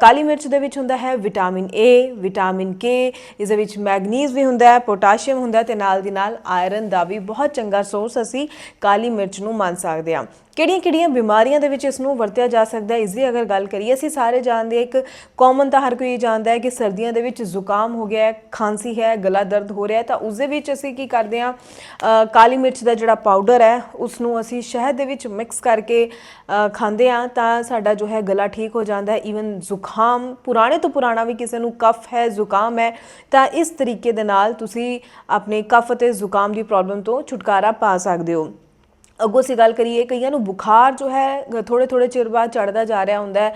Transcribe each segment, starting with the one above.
ਕਾਲੀ ਮਿਰਚ ਦੇ ਵਿੱਚ ਹੁੰਦਾ ਹੈ ਵਿਟਾਮਿਨ ਏ ਵਿਟਾਮਿਨ ਕੇ ਇਸ ਦੇ ਵਿੱਚ ਮੈਗਨੀਜ਼ ਵੀ ਹੁੰਦਾ ਹੈ, ਪੋਟਾਸ਼ੀਅਮ ਹੁੰਦਾ ਹੈ ਤੇ ਨਾਲ ਦੀ ਨਾਲ ਆਇਰਨ ਦਾ ਵੀ ਬਹੁਤ ਚੰਗਾ ਸੋਰਸ ਅਸੀਂ ਕਾਲੀ ਮਿਰਚ ਨੂੰ ਮੰਨ ਸਕਦੇ ਹਾਂ। ਕਿਹੜੀਆਂ-ਕਿਹੜੀਆਂ ਬਿਮਾਰੀਆਂ ਦੇ ਵਿੱਚ ਇਸ ਨੂੰ ਵਰਤਿਆ ਜਾ ਸਕਦਾ ਹੈ? ਇਸ ਦੀ ਅਗਰ ਗੱਲ ਕਰੀਏ, ਅਸੀਂ ਸਾਰੇ ਜਾਣਦੇ ਹਾਂ, ਇੱਕ ਕਾਮਨ ਤਾਂ ਹਰ ਕੋਈ ਜਾਣਦਾ ਹੈ ਕਿ ਸਰਦੀਆਂ ਦੇ ਵਿੱਚ ਜ਼ੁਕਾਮ ਹੋ ਗਿਆ ਹੈ, ਖਾਂਸੀ ਹੈ, ਗਲਾ ਦਰਦ ਹੋ ਰਿਹਾ ਹੈ, ਤਾਂ ਉਸ ਦੇ ਵਿੱਚ ਅਸੀਂ ਕੀ ਕਰਦੇ ਹਾਂ? ਕਾਲੀ ਮਿਰਚ ਦਾ ਜਿਹੜਾ ਪਾਊਡਰ ਹੈ ਉਸ ਨੂੰ ਅਸੀਂ ਸ਼ਹਿਦ ਦੇ ਵਿੱਚ ਮਿਕਸ ਕਰਕੇ ਖਾਂਦੇ ਹਾਂ ਤਾਂ ਸਾਡਾ ਜੋ ਹੈ ਗਲਾ ਠੀਕ ਹੋ ਜਾਂਦਾ ਹੈ। ਈਵਨ ਜ਼ੁਕਾਮ ਪੁਰਾਣੇ ਤੋਂ ਪੁਰਾਣਾ ਵੀ ਕਿਸੇ ਨੂੰ ਕਫ ਹੈ, ਜ਼ੁਕਾਮ ਹੈ, ਤਾਂ ਇਸ ਤਰੀਕੇ ਦੇ ਨਾਲ ਤੁਸੀਂ ਆਪਣੇ ਕਫ ਅਤੇ ਜ਼ੁਕਾਮ ਦੀ ਪ੍ਰੋਬਲਮ ਤੋਂ ਛੁਟਕਾਰਾ ਪਾ ਸਕਦੇ ਹੋ। ਅੱਗੋਂ ਅਸੀਂ ਗੱਲ ਕਰੀਏ, ਕਈਆਂ ਨੂੰ ਬੁਖਾਰ ਜੋ ਹੈ ਥੋੜੇ ਥੋੜੇ ਚਿਰ ਬਾਅਦ ਚੜਦਾ ਜਾ ਰਿਹਾ ਹੁੰਦਾ ਹੈ।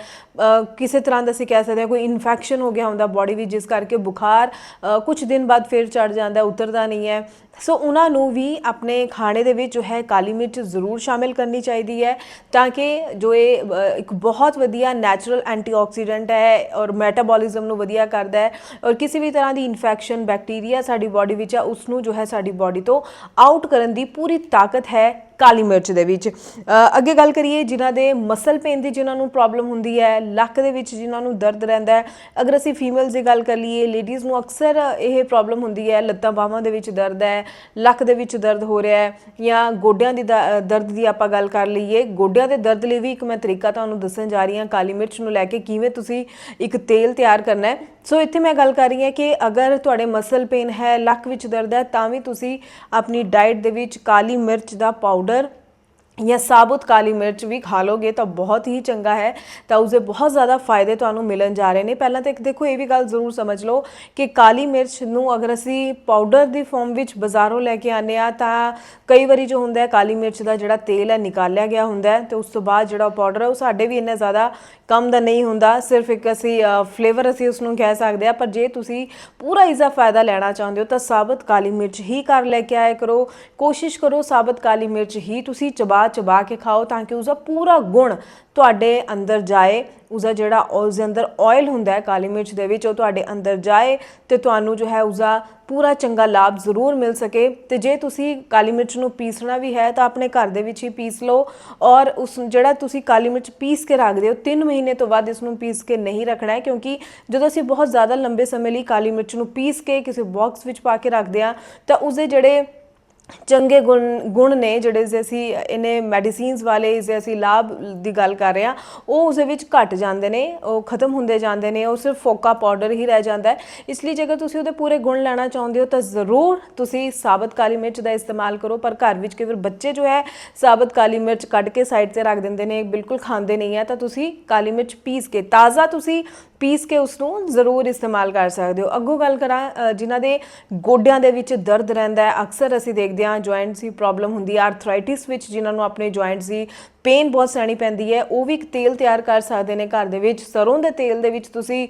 ਕਿਸੇ ਤਰ੍ਹਾਂ ਦਾ ਅਸੀਂ ਕਹਿ ਸਕਦੇ ਹਾਂ, ਕੋਈ ਇਨਫੈਕਸ਼ਨ ਹੋ ਗਿਆ ਹੁੰਦਾ ਬਾਡੀ ਵਿੱਚ, ਜਿਸ ਕਰਕੇ ਬੁਖਾਰ ਕੁਝ ਦਿਨ ਬਾਅਦ ਫਿਰ ਚੜ ਜਾਂਦਾ, ਉਤਰਦਾ ਨਹੀਂ ਹੈ। ਸੋ ਉਹਨਾਂ ਨੂੰ ਵੀ ਆਪਣੇ ਖਾਣੇ ਦੇ ਵਿੱਚ ਜੋ ਹੈ ਕਾਲੀ ਮਿਰਚ ਜ਼ਰੂਰ ਸ਼ਾਮਿਲ ਕਰਨੀ ਚਾਹੀਦੀ ਹੈ ਤਾਂ ਕਿ ਜੋ ਇਹ ਇੱਕ ਬਹੁਤ ਵਧੀਆ ਨੈਚੁਰਲ ਐਂਟੀਆਕਸੀਡੈਂਟ ਹੈ ਔਰ ਮੈਟਾਬੋਲਿਜ਼ਮ ਨੂੰ ਵਧੀਆ ਕਰਦਾ ਹੈ ਔਰ ਕਿਸੇ ਵੀ ਤਰ੍ਹਾਂ ਦੀ ਇਨਫੈਕਸ਼ਨ ਬੈਕਟੀਰੀਆ ਸਾਡੀ ਬਾਡੀ ਵਿੱਚ ਆ ਉਸ ਨੂੰ ਜੋ ਹੈ ਸਾਡੀ ਬਾਡੀ ਤੋਂ ਆਊਟ ਕਰਨ ਦੀ ਪੂਰੀ ਤਾਕਤ ਹੈ ਕਾਲੀ ਮਿਰਚ ਦੇ ਵਿੱਚ। ਅੱਗੇ ਗੱਲ ਕਰੀਏ ਜਿਨ੍ਹਾਂ ਦੇ ਮਸਲ ਪੇਨ ਦੀ ਜਿਨ੍ਹਾਂ ਨੂੰ ਪ੍ਰੋਬਲਮ ਹੁੰਦੀ ਹੈ, ਲੱਕ ਦੇ ਵਿੱਚ ਜਿਨ੍ਹਾਂ ਨੂੰ ਦਰਦ ਰਹਿੰਦਾ ਹੈ, ਅਗਰ ਅਸੀਂ ਫੀਮੇਲਸ ਦੀ ਗੱਲ ਕਰ ਲਈਏ ਲੇਡੀਜ਼ ਨੂੰ ਅਕਸਰ ਇਹ ਪ੍ਰੋਬਲਮ ਹੁੰਦੀ ਹੈ, ਲੱਤਾਂ ਬਾਹਾਂ ਦੇ ਵਿੱਚ ਦਰਦ ਹੈ ਲੱਕ ਦੇ ਵਿੱਚ ਦਰਦ ਹੋ ਰਿਹਾ ਹੈ ਜਾਂ ਗੋਡਿਆਂ ਦੀ ਦ- ਦਰਦ ਦੀ ਆਪਾਂ ਗੱਲ ਕਰ ਲਈਏ, ਗੋਡਿਆਂ ਦੇ ਦਰਦ ਲਈ ਵੀ ਇੱਕ ਮੈਂ ਤਰੀਕਾ ਤੁਹਾਨੂੰ ਦੱਸਣ ਜਾ ਰਹੀ ਹਾਂ, ਕਾਲੀ ਮਿਰਚ ਨੂੰ ਲੈ ਕੇ ਕਿਵੇਂ ਤੁਸੀਂ ਇੱਕ ਤੇਲ ਤਿਆਰ ਕਰਨਾ ਹੈ। ਸੋ ਇੱਥੇ ਮੈਂ ਗੱਲ ਕਰ ਰਹੀ ਹਾਂ ਕਿ ਅਗਰ ਤੁਹਾਡੇ ਮਸਲ ਪੇਨ ਹੈ, ਲੱਕ ਵਿੱਚ ਦਰਦ ਹੈ, ਤਾਂ ਵੀ ਤੁਸੀਂ ਆਪਣੀ ਡਾਈਟ ਦੇ ਵਿੱਚ ਕਾਲੀ ਮਿਰਚ ਦਾ ਪਾਊਡਰ ਜਾਂ ਸਾਬੁਤ ਕਾਲੀ ਮਿਰਚ ਵੀ ਖਾ ਲੋਗੇ ਤਾਂ ਬਹੁਤ ਹੀ ਚੰਗਾ ਹੈ, ਤਾਂ ਉਸਦੇ ਬਹੁਤ ਜ਼ਿਆਦਾ ਫਾਇਦੇ ਤੁਹਾਨੂੰ ਮਿਲਣ ਜਾ ਰਹੇ ਨੇ। ਪਹਿਲਾਂ ਤਾਂ ਇੱਕ ਦੇਖੋ, ਇਹ ਵੀ ਗੱਲ ਜ਼ਰੂਰ ਸਮਝ ਲਓ ਕਿ ਕਾਲੀ ਮਿਰਚ ਨੂੰ ਅਗਰ ਅਸੀਂ ਪਾਊਡਰ ਦੀ ਫਾਰਮ ਵਿੱਚ ਬਾਜ਼ਾਰੋਂ ਲੈ ਕੇ ਆਨੇ ਆ ਤਾਂ ਕਈ ਵਾਰੀ ਜੋ ਹੁੰਦਾ ਹੈ, ਕਾਲੀ ਮਿਰਚ ਦਾ ਜਿਹੜਾ ਤੇਲ ਹੈ, ਨਿਕਾਲਿਆ ਗਿਆ ਹੁੰਦਾ ਹੈ ਤੇ ਉਸ ਤੋਂ ਬਾਅਦ ਜਿਹੜਾ ਪਾਊਡਰ ਹੈ, ਉਹ ਸਾਡੇ ਵੀ ਇੰਨਾ ਜ਼ਿਆਦਾ ਕੰਮ ਦਾ ਨਹੀਂ ਹੁੰਦਾ। ਸਿਰਫ ਇੱਕ ਅਸੀਂ ਫਲੇਵਰ ਅਸੀਂ ਉਸ ਨੂੰ ਕਹਿ ਸਕਦੇ ਆ ਪਰ ਜੇ ਤੁਸੀਂ ਪੂਰਾ ਇਸਦਾ ਫਾਇਦਾ ਲੈਣਾ ਚਾਹੁੰਦੇ ਹੋ, ਤਾਂ ਸਾਬਤ ਕਾਲੀ ਮਿਰਚ ਹੀ ਘਰ ਲੈ ਕੇ ਆਇਆ ਕਰੋ। ਕੋਸ਼ਿਸ਼ ਕਰੋ ਸਾਬਤ ਕਾਲੀ ਮਿਰਚ ਹੀ ਤੁਸੀਂ ਚਬਾ ਚਬਾ ਕੇ ਖਾਓ ਤਾਂ ਕਿ ਉਸਦਾ ਪੂਰਾ ਗੁਣ ਤੁਹਾਡੇ ਅੰਦਰ ਜਾਏ। ਉਸਦਾ ਜਿਹੜਾ ਉਸ ਦੇ ਅੰਦਰ ਆਇਲ ਹੁੰਦਾ ਹੈ ਕਾਲੀ ਮਿਰਚ ਦੇ ਵਿੱਚ, ਉਹ ਤੁਹਾਡੇ ਅੰਦਰ ਜਾਏ ਤੇ ਤੁਹਾਨੂੰ ਜੋ ਹੈ ਉਸਦਾ ਪੂਰਾ ਚੰਗਾ ਲਾਭ ਜ਼ਰੂਰ ਮਿਲ ਸਕੇ। ਤੇ ਜੇ ਤੁਸੀਂ ਕਾਲੀ ਮਿਰਚ ਨੂੰ ਪੀਸਣਾ ਵੀ ਹੈ ਤਾਂ ਆਪਣੇ ਘਰ ਦੇ ਵਿੱਚ ਹੀ ਪੀਸ ਲਓ ਔਰ ਉਸ ਜਿਹੜਾ ਤੁਸੀਂ ਕਾਲੀ ਮਿਰਚ ਪੀਸ ਕੇ ਰੱਖਦੇ ਹੋ 3 ਮਹੀਨੇ ਤੋਂ ਬਾਅਦ ਇਸ ਨੂੰ ਪੀਸ ਕੇ ਨਹੀਂ ਰੱਖਣਾ ਹੈ ਕਿਉਂਕਿ ਜਦੋਂ ਅਸੀਂ ਬਹੁਤ ਜ਼ਿਆਦਾ ਲੰਬੇ ਸਮੇਂ ਲਈ ਕਾਲੀ ਮਿਰਚ ਨੂੰ ਪੀਸ ਕੇ ਕਿਸੇ ਬਾਕਸ ਵਿੱਚ ਪਾ ਕੇ ਰੱਖਦੇ ਹਾਂ ਤਾਂ ਉਸਦੇ ਜਿਹੜੇ ਚੰਗੇ ਗੁਣ ਗੁਣ ਨੇ ਜਿਹੜੇ ਜੇ ਅਸੀਂ ਇਹਨੇ ਮੈਡੀਸਿਨਸ ਵਾਲੇ ਜੇ ਅਸੀਂ ਲਾਭ ਦੀ ਗੱਲ ਕਰ ਰਹੇ ਹਾਂ, ਉਹ ਉਸ ਦੇ ਵਿੱਚ ਘਟ ਜਾਂਦੇ ਨੇ, ਉਹ ਖਤਮ ਹੁੰਦੇ ਜਾਂਦੇ ਨੇ, ਉਹ ਸਿਰਫ ਫੋਕਾ ਪਾਊਡਰ ਹੀ ਰਹਿ ਜਾਂਦਾ ਹੈ। ਇਸ ਲਈ ਜੇਕਰ ਤੁਸੀਂ ਉਹਦੇ ਪੂਰੇ ਗੁਣ ਲੈਣਾ ਚਾਹੁੰਦੇ ਹੋ ਤਾਂ ਜ਼ਰੂਰ ਤੁਸੀਂ ਸਾਬਤ ਕਾਲੀ ਮਿਰਚ ਦਾ ਇਸਤੇਮਾਲ ਕਰੋ, ਪਰ ਘਰ ਵਿੱਚ ਕਈ ਵਾਰ ਬੱਚੇ ਜੋ ਹੈ ਸਾਬਤ ਕਾਲੀ ਮਿਰਚ ਕੱਢ ਕੇ ਸਾਈਡ ਤੇ ਰੱਖ ਦਿੰਦੇ ਨੇ, ਬਿਲਕੁਲ ਖਾਂਦੇ ਨਹੀਂ ਹੈ, ਤਾਂ ਤੁਸੀਂ ਕਾਲੀ ਮਿਰਚ ਪੀਸ ਕੇ ਤਾਜ਼ਾ ਤੁਸੀਂ ਪੀਸ ਕੇ ਉਸ ਨੂੰ ਜ਼ਰੂਰ ਇਸਤੇਮਾਲ ਕਰ ਸਕਦੇ ਹੋ। ਅੱਗੋਂ ਗੱਲ ਕਰਾਂ ਜਿਨ੍ਹਾਂ ਦੇ ਗੋਡਿਆਂ ਦੇ ਵਿੱਚ ਦਰਦ ਰਹਿੰਦਾ ਹੈ, ਅਕਸਰ ਅਸੀਂ ਦੇਖਦੇ ਹਾਂ ਜੁਆਇੰਟਸ ਦੀ ਪ੍ਰੋਬਲਮ ਹੁੰਦੀ ਹੈ ਆਰਥਰਾਈਟਿਸ ਵਿੱਚ ਜਿਨ੍ਹਾਂ ਨੂੰ ਆਪਣੇ ਜੁਆਇੰਟਸ ਦੀ ਪੇਨ ਬਹੁਤ ਸਹਿਣੀ ਪੈਂਦੀ ਹੈ, ਉਹ ਵੀ ਇੱਕ ਤੇਲ ਤਿਆਰ ਕਰ ਸਕਦੇ ਨੇ ਘਰ ਦੇ ਵਿੱਚ। ਸਰੋਂ ਦੇ ਤੇਲ ਦੇ ਵਿੱਚ ਤੁਸੀਂ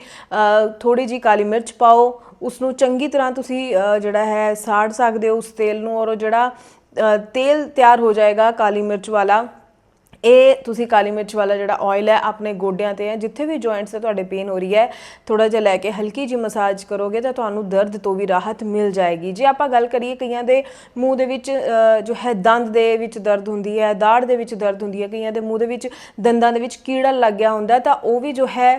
ਥੋੜੀ ਜੀ ਕਾਲੀ ਮਿਰਚ ਪਾਓ ਉਸ ਨੂੰ ਚੰਗੀ ਤਰ੍ਹਾਂ ਤੁਸੀਂ ਜਿਹੜਾ ਹੈ ਸਾੜ ਸਕਦੇ ਹੋ ਉਸ ਤੇਲ ਨੂੰ ਔਰ ਉਹ ਜਿਹੜਾ ਤੇਲ ਤਿਆਰ ਹੋ ਜਾਏਗਾ ਕਾਲੀ ਮਿਰਚ ਵਾਲਾ। ਇਹ ਤੁਸੀਂ ਕਾਲੀ ਮਿਰਚ ਵਾਲਾ ਜਿਹੜਾ ਆਇਲ ਹੈ, ਆਪਣੇ ਗੋਡਿਆਂ ਤੇ ਹੈ, ਜਿੱਥੇ ਵੀ ਜੁਆਇੰਟਸ ਤੇ ਤੁਹਾਡੇ ਪੇਨ ਹੋ ਰਹੀ ਹੈ ਥੋੜਾ ਜਿਹਾ ਲੈ ਕੇ ਹਲਕੀ ਜਿਹੀ ਮਸਾਜ ਕਰੋਗੇ ਤਾਂ ਤੁਹਾਨੂੰ ਦਰਦ ਤੋਂ ਵੀ ਰਾਹਤ ਮਿਲ ਜਾਏਗੀ। ਜੇ ਆਪਾਂ ਗੱਲ ਕਰੀਏ ਕਈਆਂ ਦੇ ਮੂੰਹ ਦੇ ਵਿੱਚ ਜੋ ਹੈ ਦੰਦ ਦੇ ਵਿੱਚ ਦਰਦ ਹੁੰਦੀ ਹੈ ਦਾੜ ਦੇ ਵਿੱਚ ਦਰਦ ਹੁੰਦੀ ਹੈ, ਕਈਆਂ ਦੇ ਮੂੰਹ ਦੇ ਵਿੱਚ ਦੰਦਾਂ ਦੇ ਵਿੱਚ ਕੀੜਾ ਲੱਗ ਗਿਆ ਹੁੰਦਾ ਤਾਂ ਉਹ ਵੀ ਜੋ ਹੈ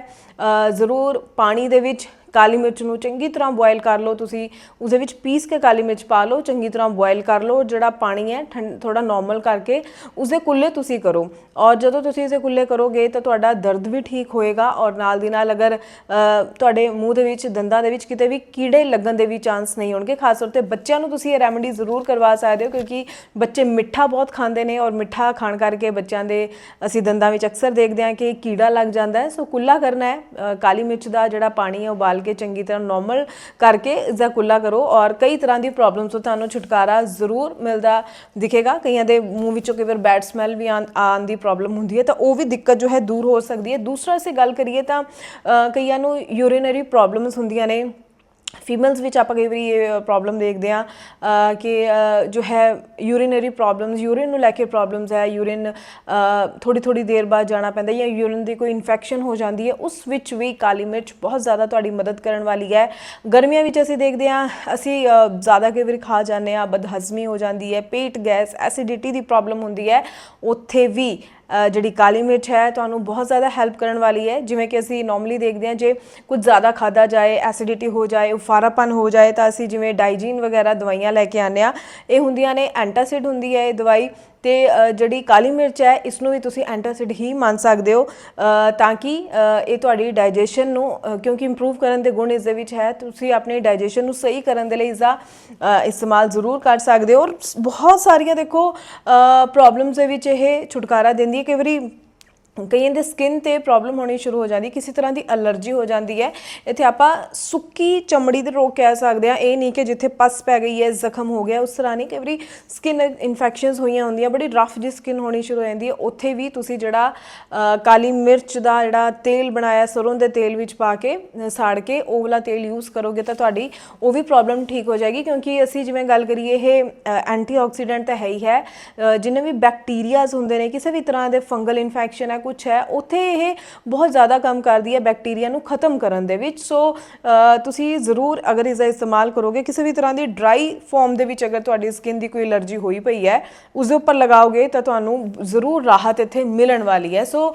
ਜ਼ਰੂਰ ਪਾਣੀ ਦੇ ਵਿੱਚ ਕਾਲੀ ਮਿਰਚ ਨੂੰ ਚੰਗੀ ਤਰ੍ਹਾਂ ਬੋਇਲ ਕਰ ਲਓ। ਤੁਸੀਂ ਉਸਦੇ ਵਿੱਚ ਪੀਸ ਕੇ ਕਾਲੀ ਮਿਰਚ ਪਾ ਲਓ, ਚੰਗੀ ਤਰ੍ਹਾਂ ਬੋਇਲ ਕਰ ਲਓ। ਜਿਹੜਾ ਪਾਣੀ ਹੈ ਥੋੜਾ ਨਾਰਮਲ ਕਰਕੇ ਉਸਦੇ ਕੁੱਲੇ ਤੁਸੀਂ ਕਰੋ। ਔਰ ਜਦੋਂ ਤੁਸੀਂ ਇਸੇ ਕੁੱਲੇ ਕਰੋਗੇ ਤਾਂ ਤੁਹਾਡਾ ਦਰਦ ਵੀ ਠੀਕ ਹੋਏਗਾ ਔਰ ਨਾਲ ਦੀ ਨਾਲ ਅਗਰ ਤੁਹਾਡੇ ਮੂੰਹ ਦੇ ਵਿੱਚ, ਦੰਦਾਂ ਦੇ ਵਿੱਚ ਕਿਤੇ ਵੀ ਕੀੜੇ ਲੱਗਣ ਦੇ ਵੀ ਚਾਂਸ ਨਹੀਂ ਹੋਣਗੇ। ਖਾਸ ਤੌਰ ਤੇ ਬੱਚਿਆਂ ਨੂੰ ਤੁਸੀਂ ਇਹ ਰੈਮਡੀ ਜ਼ਰੂਰ ਕਰਵਾ ਸਕਦੇ ਹੋ ਕਿਉਂਕਿ ਬੱਚੇ ਮਿੱਠਾ ਬਹੁਤ ਖਾਂਦੇ ਨੇ ਔਰ ਮਿੱਠਾ ਖਾਣ ਕਰਕੇ ਬੱਚਿਆਂ ਦੇ ਅਸੀਂ ਦੰਦਾਂ ਵਿੱਚ ਅਕਸਰ ਦੇਖਦੇ ਹਾਂ ਕਿ ਕੀੜਾ ਲੱਗ ਜਾਂਦਾ ਹੈ। ਸੋ ਕੁੱਲਾ ਕਰਨਾ ਹੈ। ਕਾਲੀ ਮਿਰਚ ਦਾ ਜਿਹੜਾ ਪਾਣੀ ਹੈ ਉਬਾਲ ਕੇ ਚੰਗੀ ਤਰ੍ਹਾਂ ਨਾਰਮਲ ਕਰਕੇ ਇਸ ਦਾ ਕਰੋ ਔਰ ਕਈ ਤਰ੍ਹਾਂ ਦੀ ਪ੍ਰੋਬਲਮਸ ਤੋਂ ਤੁਹਾਨੂੰ ਛੁਟਕਾਰਾ ਜ਼ਰੂਰ ਮਿਲਦਾ ਦਿਖੇਗਾ। ਕਈਆਂ ਦੇ ਮੂੰਹ ਵਿੱਚੋਂ ਕਈ ਵਾਰ ਬੈਡ ਸਮੈਲ ਵੀ ਆਉਣ ਆਉਣ ਦੀ ਪ੍ਰੋਬਲਮ ਹੁੰਦੀ ਹੈ ਤਾਂ ਉਹ ਵੀ ਦਿੱਕਤ ਜੋ ਹੈ ਦੂਰ ਹੋ ਸਕਦੀ ਹੈ। ਦੂਸਰਾ, ਅਸੀਂ ਗੱਲ ਕਰੀਏ ਤਾਂ ਕਈਆਂ ਨੂੰ ਯੂਰੀਨਰੀ ਪ੍ਰੋਬਲਮਸ ਹੁੰਦੀਆਂ ਨੇ। ਫੀਮੇਲਸ ਵਿੱਚ ਆਪਾਂ ਕਈ ਵਾਰੀ ਇਹ ਪ੍ਰੋਬਲਮ ਦੇਖਦੇ ਆ ਕਿ ਜੋ ਹੈ ਯੂਰੀਨਰੀ ਪ੍ਰੋਬਲਮਸ ਯੂਰਿਨ ਨੂੰ ਲੈ ਕੇ ਪ੍ਰੋਬਲਮਸ ਹੈ ਯੂਰਿਨ ਥੋੜੀ ਥੋੜੀ ਦੇਰ ਬਾਅਦ ਜਾਣਾ ਪੈਂਦਾ ਜਾਂ ਯੂਰਿਨ ਦੀ ਕੋਈ ਇਨਫੈਕਸ਼ਨ ਹੋ ਜਾਂਦੀ ਹੈ, ਉਸ ਵਿੱਚ ਵੀ ਕਾਲੀ ਮਿਰਚ ਬਹੁਤ ਜ਼ਿਆਦਾ ਤੁਹਾਡੀ ਮਦਦ ਕਰਨ ਵਾਲੀ ਹੈ। ਗਰਮੀਆਂ ਵਿੱਚ ਅਸੀਂ ਦੇਖਦੇ ਆ ਅਸੀਂ ਜ਼ਿਆਦਾ ਕਈ ਵਾਰੀ ਖਾ ਜਾਂਦੇ ਆ ਬਦਹਜ਼ਮੀ ਹੋ ਜਾਂਦੀ ਹੈ, ਪੇਟ ਗੈਸ ਐਸਿਡਿਟੀ ਦੀ ਪ੍ਰੋਬਲਮ ਹੁੰਦੀ ਹੈ, ਉੱਥੇ ਵੀ ਜਿਹੜੀ ਕਾਲੀ ਮਿਰਚ ਹੈ, ਤੁਹਾਨੂੰ ਬਹੁਤ ਜ਼ਿਆਦਾ ਹੈਲਪ ਕਰਨ ਵਾਲੀ ਹੈ। ਜਿਵੇਂ ਕਿ ਅਸੀਂ ਨਾਰਮਲੀ ਦੇਖਦੇ ਹਾਂ, ਜੇ ਕੁਝ ਜ਼ਿਆਦਾ ਖਾਦਾ ਜਾਏ ਐਸਿਡਿਟੀ ਹੋ ਜਾਏ, ਉਫਾਰਾਪਨ ਹੋ ਜਾਏ, ਤਾਂ ਅਸੀਂ ਜਿਵੇਂ ਡਾਈਜੀਨ ਵਗੈਰਾ ਦਵਾਈਆਂ ਲੈ ਕੇ ਆਉਂਦੇ ਆ ਇਹ ਹੁੰਦੀਆਂ ਨੇ ਐਂਟਾਸਿਡ ਹੁੰਦੀ ਹੈ, ਇਹ ਦਵਾਈ। ਤੇ ਜਿਹੜੀ ਕਾਲੀ ਮਿਰਚ ਹੈ ਇਸ ਨੂੰ ਵੀ ਤੁਸੀਂ ਐਂਟਾਸਿਡ ਹੀ ਮੰਨ ਸਕਦੇ ਹੋ ਤਾਂ ਕਿ ਇਹ ਤੁਹਾਡੀ ਡਾਈਜੈਸ਼ਨ ਨੂੰ ਕਿਉਂਕਿ ਇੰਪਰੂਵ ਕਰਨ ਦੇ ਗੁਣ ਇਸ ਦੇ ਵਿੱਚ ਹੈ, ਤੁਸੀਂ ਆਪਣੇ ਡਾਈਜੈਸ਼ਨ ਨੂੰ ਸਹੀ ਕਰਨ ਦੇ ਲਈ ਇਸ ਦਾ ਇਸਤੇਮਾਲ ਜ਼ਰੂਰ ਕਰ ਸਕਦੇ ਹੋ। ਔਰ ਬਹੁਤ ਸਾਰੀਆਂ ਦੇਖੋ ਪ੍ਰੋਬਲਮਸ ਦੇ ਵਿੱਚ ਇਹ ਛੁਟਕਾਰਾ ਦਿੰਦੀ ਹੈ। ਕਈ ਵਾਰੀ ਕਈਆਂ ਦੇ ਸਕਿਨ ਤੇ ਪ੍ਰੋਬਲਮ ਹੋਣੀ ਸ਼ੁਰੂ ਹੋ ਜਾਂਦੀ, ਕਿਸੇ ਤਰ੍ਹਾਂ ਦੀ ਅਲਰਜੀ ਹੋ ਜਾਂਦੀ ਹੈ। ਇੱਥੇ ਆਪਾਂ ਸੁੱਕੀ ਚਮੜੀ ਦੇ ਰੋਗ ਕਹਿ ਸਕਦੇ ਆ ਇਹ ਨਹੀਂ ਕਿ ਜਿੱਥੇ ਪਸ ਪੈ ਗਈ ਹੈ, ਜ਼ਖਮ ਹੋ ਗਿਆ, ਉਸ ਤਰ੍ਹਾਂ ਨਹੀਂ ਕਈ ਵਾਰੀ ਸਕਿਨ ਇਨਫੈਕਸ਼ਨਸ ਹੋਈਆਂ ਹੁੰਦੀਆਂ। ਬੜੀ ਰਫ ਜੀ ਸਕਿਨ ਹੋਣੀ ਸ਼ੁਰੂ ਹੋ ਜਾਂਦੀ ਹੈ। ਉੱਥੇ ਵੀ ਤੁਸੀਂ ਜਿਹੜਾ ਕਾਲੀ ਮਿਰਚ ਦਾ ਜਿਹੜਾ ਤੇਲ ਬਣਾਇਆ, ਸਰੋਂ ਦੇ ਤੇਲ ਵਿੱਚ ਪਾ ਕੇ ਸਾੜ ਕੇ ਉਹ ਵਾਲਾ ਤੇਲ ਯੂਜ਼ ਕਰੋਗੇ ਤਾਂ ਤੁਹਾਡੀ ਉਹ ਵੀ ਪ੍ਰੋਬਲਮ ਠੀਕ ਹੋ ਜਾਏਗੀ। ਕਿਉਂਕਿ ਅਸੀਂ ਜਿਵੇਂ ਗੱਲ ਕਰੀਏ, ਇਹ ਐਂਟੀਆਕਸੀਡੈਂਟ ਤਾਂ ਹੈ ਹੀ ਹੈ। ਜਿੰਨੇ ਵੀ ਬੈਕਟੀਰੀਆਜ਼ ਹੁੰਦੇ ਨੇ, ਕਿਸੇ ਵੀ ਤਰ੍ਹਾਂ ਦੇ ਫੰਗਲ ਇਨਫੈਕਸ਼ਨ ਹੈ ਕੁਝ ਹੈ, ਉੱਥੇ ਇਹ ਬਹੁਤ ਜ਼ਿਆਦਾ ਕੰਮ ਕਰਦੀ ਹੈ ਬੈਕਟੀਰੀਆ ਨੂੰ ਖਤਮ ਕਰਨ ਦੇ ਵਿੱਚ। ਸੋ ਤੁਸੀਂ ਜ਼ਰੂਰ ਅਗਰ ਇਸ ਦਾ ਇਸਤੇਮਾਲ ਕਰੋਗੇ, ਕਿਸੇ ਵੀ ਤਰ੍ਹਾਂ ਦੀ ਡਰਾਈ ਫਾਰਮ ਦੇ ਵਿੱਚ ਅਗਰ ਤੁਹਾਡੀ ਸਕਿਨ ਦੀ ਕੋਈ ਅਲਰਜੀ ਹੋਈ ਪਈ ਹੈ ਉਸ ਦੇ ਉੱਪਰ ਲਗਾਓਗੇ ਤਾਂ ਤੁਹਾਨੂੰ ਜ਼ਰੂਰ ਰਾਹਤ ਇੱਥੇ ਮਿਲਣ ਵਾਲੀ ਹੈ। ਸੋ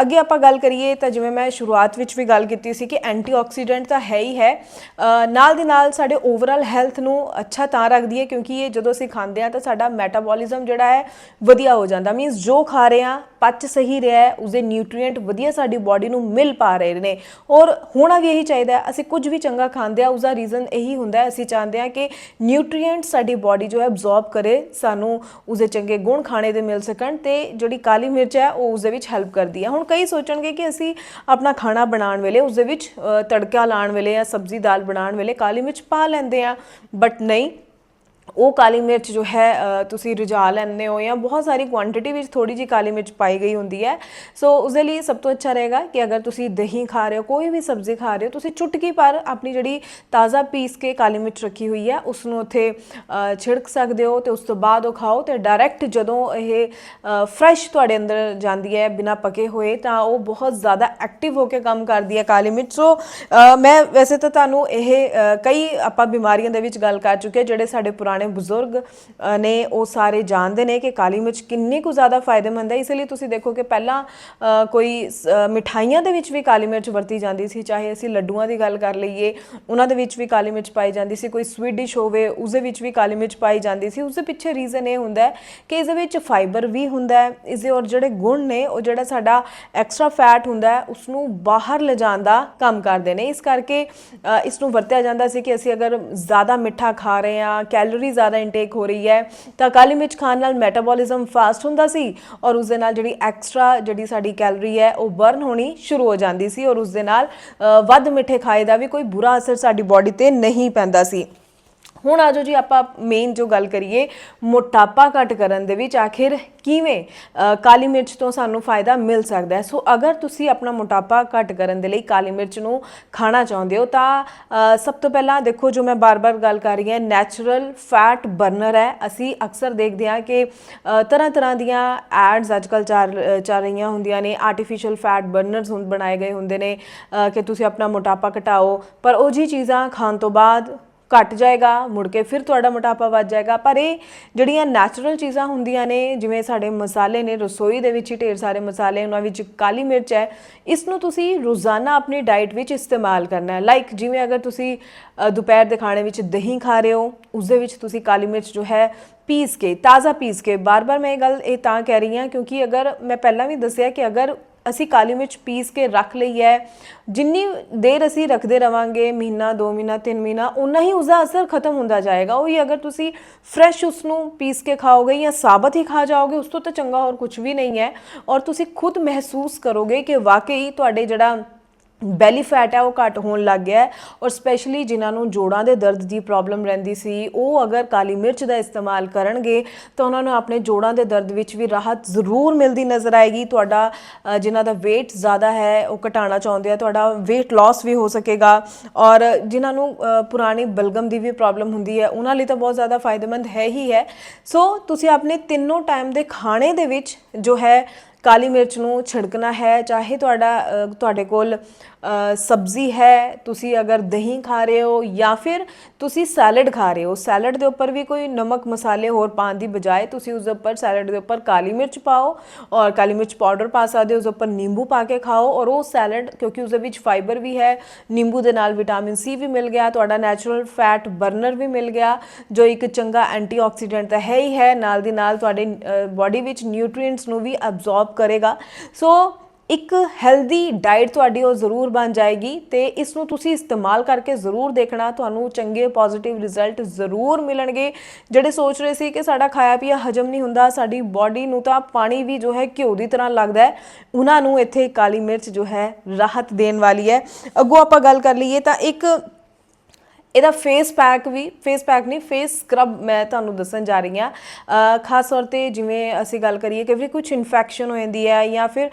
ਅੱਗੇ ਆਪਾਂ ਗੱਲ ਕਰੀਏ ਤਾਂ ਜਿਵੇਂ ਮੈਂ ਸ਼ੁਰੂਆਤ ਵਿੱਚ ਵੀ ਗੱਲ ਕੀਤੀ ਸੀ ਕਿ ਐਂਟੀਆਕਸੀਡੈਂਟ ਤਾਂ ਹੈ ਹੀ ਹੈ ਨਾਲ ਦੀ ਨਾਲ ਸਾਡੇ ਓਵਰਆਲ ਹੈਲਥ ਨੂੰ ਅੱਛਾ ਤਾਂ ਰੱਖਦੀ ਹੈ ਕਿਉਂਕਿ ਇਹ ਜਦੋਂ ਅਸੀਂ ਖਾਂਦੇ ਹਾਂ ਤਾਂ ਸਾਡਾ ਮੈਟਾਬੋਲਿਜ਼ਮ ਜਿਹੜਾ ਹੈ, ਵਧੀਆ ਹੋ ਜਾਂਦਾ। ਮੀਨਸ ਜੋ ਖਾ ਰਹੇ ਹਾਂ ਪਚ ਸਹੀ ਰਿਹਾ ਹੈ, ਉਸਦੇ ਨਿਊਟ੍ਰੀਐਂਟ ਵਧੀਆ ਸਾਡੀ ਬਾਡੀ ਨੂੰ ਮਿਲ ਪਾ ਰਹੇ ਨੇ। ਔਰ ਹੋਣਾ ਵੀ ਇਹੀ ਚਾਹੀਦਾ ਅਸੀਂ ਕੁਝ ਵੀ ਚੰਗਾ ਖਾਂਦੇ ਆ ਉਸਦਾ ਰੀਜ਼ਨ ਇਹੀ ਹੁੰਦਾ ਹੈ, ਅਸੀਂ ਚਾਹੁੰਦੇ ਹਾਂ ਕਿ ਨਿਊਟ੍ਰੀਐਂਟ ਸਾਡੀ ਬਾਡੀ ਜੋ ਹੈ ਅਬਜ਼ੌਰਬ ਕਰੇ, ਸਾਨੂੰ ਉਸਦੇ ਚੰਗੇ ਗੁਣ ਖਾਣੇ ਦੇ ਮਿਲ ਸਕਣ ਤੇ ਜਿਹੜੀ ਕਾਲੀ ਮਿਰਚ ਹੈ, ਉਹ ਉਸਦੇ ਵਿੱਚ ਹੈਲਪ ਕਰਦੀ ਹੈ। ਹੁਣ ਕਈ ਸੋਚਣਗੇ ਕਿ ਅਸੀਂ ਆਪਣਾ ਖਾਣਾ ਬਣਾਉਣ ਵੇਲੇ, ਉਸਦੇ ਵਿੱਚ ਤੜਕਾ ਲਾਉਣ ਵੇਲੇ ਜਾਂ ਸਬਜ਼ੀ ਦਾਲ ਬਣਾਉਣ ਵੇਲੇ ਕਾਲੀ ਮਿਰਚ ਪਾ ਲੈਂਦੇ ਆ ਬਟ ਨਹੀਂ ਉਹ ਕਾਲੀ ਮਿਰਚ ਜੋ ਹੈ ਤੁਸੀਂ ਰਜਾ ਲੈਂਦੇ ਹੋ ਜਾਂ ਬਹੁਤ ਸਾਰੀ ਕੁਆਂਟੀਟੀ ਵਿੱਚ ਥੋੜੀ ਜੀ ਕਾਲੀ ਮਿਰਚ ਪਾਈ ਗਈ ਹੁੰਦੀ ਹੈ। ਸੋ ਉਸ ਦੇ ਲਈ ਸਭ ਤੋਂ ਅੱਛਾ ਰਹੇਗਾ ਕਿ ਅਗਰ ਤੁਸੀਂ ਦਹੀਂ ਖਾ ਰਹੇ ਹੋ ਕੋਈ ਵੀ ਸਬਜ਼ੀ ਖਾ ਰਹੇ ਹੋ ਤੁਸੀਂ ਚੁਟਕੀ ਪਰ ਆਪਣੀ ਜਿਹੜੀ ਤਾਜ਼ਾ ਪੀਸ ਕੇ ਕਾਲੀ ਮਿਰਚ ਰੱਖੀ ਹੋਈ ਹੈ ਉਸ ਨੂੰ ਉੱਥੇ ਛਿੜਕ ਸਕਦੇ ਹੋ ਤੇ ਉਸ ਤੋਂ ਬਾਅਦ ਉਹ ਖਾਓ ਤੇ ਡਾਇਰੈਕਟ ਜਦੋਂ ਇਹ ਫਰੈਸ਼ ਤੁਹਾਡੇ ਅੰਦਰ ਜਾਂਦੀ ਹੈ ਬਿਨਾ ਪਕੇ ਹੋਏ ਤਾਂ ਉਹ ਬਹੁਤ ਜ਼ਿਆਦਾ ਐਕਟਿਵ ਹੋ ਕੇ ਕੰਮ ਕਰਦੀ ਹੈ ਕਾਲੀ ਮਿਰਚ। ਸੋ ਮੈਂ ਵੈਸੇ ਤਾਂ ਤੁਹਾਨੂੰ ਇਹ ਕਈ ਆਪਾਂ ਬਿਮਾਰੀਆਂ ਦੇ ਵਿੱਚ ਗੱਲ ਕਰ ਚੁੱਕੇ ਹਾਂ, ਜਿਹੜੇ ਸਾਡੇ ਪੁਰਾਣੇ ਬਜ਼ੁਰਗ ਨੇ ਉਹ ਸਾਰੇ ਜਾਣਦੇ ਨੇ ਕਿ ਕਾਲੀ ਮਿਰਚ ਕਿੰਨੀ ਕੁ ਜ਼ਿਆਦਾ ਫਾਇਦੇਮੰਦ ਹੈ। ਇਸ ਲਈ ਤੁਸੀਂ ਦੇਖੋ ਕਿ ਪਹਿਲਾਂ ਕੋਈ ਮਿਠਾਈਆਂ ਦੇ ਵਿੱਚ ਵੀ ਕਾਲੀ ਮਿਰਚ ਵਰਤੀ ਜਾਂਦੀ ਸੀ ਚਾਹੇ ਅਸੀਂ ਲੱਡੂਆਂ ਦੀ ਗੱਲ ਕਰ ਲਈਏ ਉਹਨਾਂ ਦੇ ਵਿੱਚ ਵੀ ਕਾਲੀ ਮਿਰਚ ਪਾਈ ਜਾਂਦੀ ਸੀ ਕੋਈ ਸਵੀਟ ਡਿਸ਼ ਹੋਵੇ ਉਸ ਦੇ ਵਿੱਚ ਵੀ ਕਾਲੀ ਮਿਰਚ ਪਾਈ ਜਾਂਦੀ ਸੀ। ਉਸ ਦੇ ਪਿੱਛੇ ਰੀਜ਼ਨ ਇਹ ਹੁੰਦਾ ਹੈ ਕਿ ਇਸ ਦੇ ਵਿੱਚ ਫਾਈਬਰ ਵੀ ਹੁੰਦਾ ਹੈ। ਇਸ ਦੇ ਔਰ ਜਿਹੜੇ ਗੁਣ ਨੇ ਉਹ ਜਿਹੜਾ ਸਾਡਾ ਐਕਸਟਰਾ ਫੈਟ ਹੁੰਦਾ ਹੈ ਉਸ ਨੂੰ ਬਾਹਰ ਲਿਜਾਣ ਦਾ ਕੰਮ ਕਰਦੇ ਨੇ। ਇਸ ਕਰਕੇ ਅ, ਇਸ ਨੂੰ ਵਰਤਿਆ ਜਾਂਦਾ ਸੀ ਕਿ ਅਸੀਂ ਅਗਰ ਜ਼ਿਆਦਾ ਮਿੱਠਾ ਖਾ ਰਹੇ ਹਾਂ ਕੈਲੋਰੀ ਜ਼ਿਆਦਾ ਇਨਟੇਕ ਹੋ ਰਹੀ ਹੈ। ਤਾਂ ਕਾਲੀ ਮਿਰਚ ਖਾਣ ਨਾਲ ਮੈਟਾਬੋਲਿਜ਼ਮ ਫਾਸਟ ਹੁੰਦਾ ਸੀ ਔਰ ਉਸ ਦੇ ਨਾਲ ਜਿਹੜੀ ਐਕਸਟਰਾ ਜਿਹੜੀ ਸਾਡੀ ਕੈਲਰੀ ਹੈ, ਉਹ ਬਰਨ ਹੋਣੀ ਸ਼ੁਰੂ ਹੋ ਜਾਂਦੀ ਸੀ ਔਰ ਉਸ ਦੇ ਨਾਲ ਵੱਧ ਮਿੱਠੇ ਖਾਏ ਦਾ ਵੀ ਕੋਈ ਬੁਰਾ ਅਸਰ ਸਾਡੀ ਬਾਡੀ ਤੇ ਨਹੀਂ ਪੈਂਦਾ ਸੀ। ਹੁਣ ਆਜੋ ਜੀ, ਆਪਾਂ ਮੇਨ ਜੋ ਗੱਲ ਕਰੀਏ, ਮੋਟਾਪਾ ਘਟ ਕਰਨ ਦੇ ਵਿੱਚ ਆਖਿਰ ਕਿਵੇਂ ਕਾਲੀ ਮਿਰਚ ਤੋਂ ਸਾਨੂੰ ਫਾਇਦਾ ਮਿਲ ਸਕਦਾ ਹੈ? ਸੋ ਅਗਰ ਤੁਸੀਂ ਆਪਣਾ ਮੋਟਾਪਾ ਘਟ ਕਰਨ ਦੇ ਲਈ ਕਾਲੀ ਮਿਰਚ ਨੂੰ ਖਾਣਾ ਚਾਹੁੰਦੇ ਹੋ, ਤਾਂ ਸਭ ਤੋਂ ਪਹਿਲਾਂ ਦੇਖੋ ਜੋ ਮੈਂ ਬਾਰ-ਬਾਰ ਗੱਲ ਕਰ ਰਹੀ ਹਾਂ ਨੈਚੁਰਲ ਫੈਟ ਬਰਨਰ ਹੈ। ਅਸੀਂ ਅਕਸਰ ਦੇਖਦੇ ਹਾਂ ਕਿ ਤਰ੍ਹਾਂ ਤਰ੍ਹਾਂ ਦੀਆਂ ਐਡਸ ਅੱਜਕੱਲ ਚੱਲ ਚੱਲ ਰਹੀਆਂ ਹੁੰਦੀਆਂ ਨੇ। ਆਰਟੀਫੀਸ਼ੀਅਲ ਫੈਟ ਬਰਨਰਸ ਹੁਣ ਬਣਾਏ ਗਏ ਹੁੰਦੇ ਨੇ ਕਿ ਤੁਸੀਂ ਆਪਣਾ ਮੋਟਾਪਾ ਘਟਾਓ। ਪਰ ਉਹ ਜੀ ਚੀਜ਼ਾਂ ਖਾਣ ਤੋਂ ਬਾਅਦ ਘਟ ਜਾਏਗਾ, ਮੁੜ ਕੇ ਫਿਰ ਤੁਹਾਡਾ ਮੋਟਾਪਾ ਵੱਧ ਜਾਏਗਾ। ਪਰ ਇਹ ਜਿਹੜੀਆਂ ਨੈਚੁਰਲ ਚੀਜ਼ਾਂ ਹੁੰਦੀਆਂ ਨੇ, ਜਿਵੇਂ ਸਾਡੇ ਮਸਾਲੇ ਨੇ, ਰਸੋਈ ਦੇ ਵਿੱਚ ਹੀ ਢੇਰ ਸਾਰੇ ਮਸਾਲੇ, ਉਹਨਾਂ ਵਿੱਚ ਕਾਲੀ ਮਿਰਚ ਹੈ, ਇਸ ਨੂੰ ਤੁਸੀਂ ਰੋਜ਼ਾਨਾ ਆਪਣੀ ਡਾਈਟ ਵਿੱਚ ਇਸਤੇਮਾਲ ਕਰਨਾ ਹੈ। ਲਾਈਕ ਜਿਵੇਂ ਅਗਰ ਤੁਸੀਂ ਦੁਪਹਿਰ ਦੇ ਖਾਣੇ ਵਿੱਚ ਦਹੀਂ ਖਾ ਰਹੇ ਹੋ ਉਸ ਦੇ ਵਿੱਚ ਤੁਸੀਂ ਕਾਲੀ ਮਿਰਚ ਜੋ ਹੈ, ਪੀਸ ਕੇ, ਤਾਜ਼ਾ ਪੀਸ ਕੇ, ਬਾਰ-ਬਾਰ ਮੈਂ ਇਹ ਗੱਲ ਇਹ ਤਾਂ ਕਹਿ ਰਹੀ ਹਾਂ ਕਿਉਂਕਿ ਅਗਰ ਮੈਂ ਪਹਿਲਾਂ ਵੀ ਦੱਸਿਆ ਕਿ ਅਗਰ ਅਸੀਂ ਕਾਲੀ ਮਿਰਚ ਪੀਸ ਕੇ ਰੱਖ ਲਈ ਹੈ। ਜਿੰਨੀ ਦੇਰ ਅਸੀਂ ਰੱਖਦੇ ਰਵਾਂਗੇ, ਮਹੀਨਾ 2 ਮਹੀਨਾ 3 ਮਹੀਨਾ ਉਨਾ ਹੀ ਉਸਦਾ ਅਸਰ ਖਤਮ ਹੁੰਦਾ ਜਾਏਗਾ। ਹੀ ਅਗਰ ਤੁਸੀਂ ਫਰੈਸ਼ ਉਸ ਨੂੰ ਪੀਸ ਕੇ ਖਾਓਗੇ ਜਾਂ ਸਾਬਤ ਹੀ ਖਾ ਜਾਓਗੇ, ਉਸ ਤੋਂ ਤਾਂ ਚੰਗਾ ਹੋਰ ਕੁਝ ਵੀ ਨਹੀਂ ਹੈ। ਔਰ ਤੁਸੀਂ ਖੁਦ ਮਹਿਸੂਸ ਕਰੋਗੇ ਕਿ ਵਾਕਈ ਤੁਹਾਡੇ ਜਿਹੜਾ ਬੈਲੀ ਫੈਟ ਹੈ ਉਹ ਘੱਟ ਹੋਣ ਲੱਗ ਗਿਆ ਹੈ ਔਰ ਸਪੈਸ਼ਲੀ ਜਿਨ੍ਹਾਂ ਨੂੰ ਜੋੜਾਂ ਦੇ ਦਰਦ ਦੀ ਪ੍ਰੋਬਲਮ ਰਹਿੰਦੀ ਸੀ ਉਹ ਅਗਰ ਕਾਲੀ ਮਿਰਚ ਦਾ ਇਸਤੇਮਾਲ ਕਰਨਗੇ ਤਾਂ ਉਹਨਾਂ ਨੂੰ ਆਪਣੇ ਜੋੜਾਂ ਦੇ ਦਰਦ ਵਿੱਚ ਵੀ ਰਾਹਤ ਜ਼ਰੂਰ ਮਿਲਦੀ ਨਜ਼ਰ ਆਏਗੀ। ਤੁਹਾਡਾ ਅ, ਜਿਨ੍ਹਾਂ ਦਾ weight ਜ਼ਿਆਦਾ ਹੈ ਉਹ ਘਟਾਉਣਾ ਚਾਹੁੰਦੇ ਆ ਤੁਹਾਡਾ weight loss ਵੀ ਹੋ ਸਕੇਗਾ ਔਰ ਜਿਨ੍ਹਾਂ ਨੂੰ ਪੁਰਾਣੀ ਬਲਗਮ ਦੀ ਵੀ ਪ੍ਰੋਬਲਮ ਹੁੰਦੀ ਹੈ ਉਹਨਾਂ ਲਈ ਤਾਂ ਬਹੁਤ ਜ਼ਿਆਦਾ ਫਾਇਦੇਮੰਦ ਹੈ ਹੀ ਹੈ। ਸੋ ਤੁਸੀਂ ਆਪਣੇ ਤਿੰਨੋਂ ਟਾਈਮ ਦੇ ਖਾਣੇ ਦੇ ਵਿੱਚ ਜੋ ਹੈ ਕਾਲੀ ਮਿਰਚ ਨੂੰ ਛਿੜਕਣਾ ਹੈ, ਚਾਹੇ ਤੁਹਾਡਾ ਤੁਹਾਡੇ ਕੋਲ ਸਬਜ਼ੀ ਹੈ, ਤੁਸੀਂ ਅਗਰ ਦਹੀਂ ਖਾ ਰਹੇ ਹੋ ਜਾਂ ਫਿਰ ਤੁਸੀਂ ਸੈਲਡ ਖਾ ਰਹੇ ਹੋ। ਸੈਲਡ ਦੇ ਉੱਪਰ ਵੀ ਕੋਈ ਨਮਕ ਮਸਾਲੇ ਹੋਰ ਪਾਉਣ ਦੀ ਬਜਾਏ ਤੁਸੀਂ ਉਸ ਦੇ ਉੱਪਰ ਸੈਲਡ ਦੇ ਉੱਪਰ ਕਾਲੀ ਮਿਰਚ ਪਾਓ ਔਰ ਕਾਲੀ ਮਿਰਚ ਪਾਊਡਰ ਪਾ ਸਕਦੇ ਹੋ, ਉਸ ਉੱਪਰ ਨਿੰਬੂ ਪਾ ਕੇ ਖਾਓ ਔਰ ਉਹ ਸੈਲਡ, ਕਿਉਂਕਿ ਉਸ ਦੇ ਵਿੱਚ ਫਾਈਬਰ ਵੀ ਹੈ, ਨਿੰਬੂ ਦੇ ਨਾਲ ਵਿਟਾਮਿਨ ਸੀ ਵੀ ਮਿਲ ਗਿਆ, ਤੁਹਾਡਾ ਨੈਚੁਰਲ ਫੈਟ ਬਰਨਰ ਵੀ ਮਿਲ ਗਿਆ, ਜੋ ਇੱਕ ਚੰਗਾ ਐਂਟੀਆਕਸੀਡੈਂਟ ਤਾਂ ਹੈ ਹੀ ਹੈ, ਨਾਲ ਦੀ ਨਾਲ ਤੁਹਾਡੇ ਬਾਡੀ ਵਿੱਚ ਨਿਊਟ੍ਰੀਐਂਟਸ ਨੂੰ ਵੀ ਅਬਜ਼ੌਰਬ ਕਰੇਗਾ। ਸੋ ਇੱਕ ਹੈਲਦੀ ਡਾਈਟ ਤੁਹਾਡੀ ਉਹ ਜ਼ਰੂਰ ਬਣ ਜਾਏਗੀ ਤੇ ਇਸ ਨੂੰ ਤੁਸੀਂ ਇਸਤੇਮਾਲ ਕਰਕੇ ਜ਼ਰੂਰ ਦੇਖਣਾ। ਤੁਹਾਨੂੰ ਚੰਗੇ ਪੋਜ਼ਿਟਿਵ ਰਿਜ਼ਲਟ ਜ਼ਰੂਰ ਮਿਲਣਗੇ। ਜਿਹੜੇ ਸੋਚ ਰਹੇ ਸੀ ਕਿ ਸਾਡਾ ਖਾਇਆ ਪੀਆ ਹਜਮ ਨਹੀਂ ਹੁੰਦਾ, ਸਾਡੀ ਬਾਡੀ ਨੂੰ ਤਾਂ ਪਾਣੀ ਵੀ ਜੋ ਹੈ ਘਿਓ ਦੀ ਤਰ੍ਹਾਂ ਲੱਗਦਾ ਹੈ। ਉਹਨਾਂ ਨੂੰ ਇੱਥੇ ਕਾਲੀ ਮਿਰਚ ਜੋ ਹੈ ਰਾਹਤ ਦੇਣ ਵਾਲੀ ਹੈ। ਅੱਗੋਂ ਆਪਾਂ ਗੱਲ ਕਰ ਲਈਏ ਤਾਂ ਇੱਕ ਇਹਦਾ ਫੇਸ ਪੈਕ ਵੀ ਫੇਸ ਪੈਕ ਨਹੀਂ ਫੇਸ ਸਕਰਬ ਮੈਂ ਤੁਹਾਨੂੰ ਦੱਸਣ ਜਾ ਰਹੀ ਹਾਂ। ਖਾਸ ਤੌਰ ਤੇ ਜਿਵੇਂ ਅਸੀਂ ਗੱਲ ਕਰੀਏ ਕਿ ਵੀ ਕੁਝ ਇਨਫੈਕਸ਼ਨ ਹੋ ਜਾਂਦੀ ਹੈ ਜਾਂ ਫਿਰ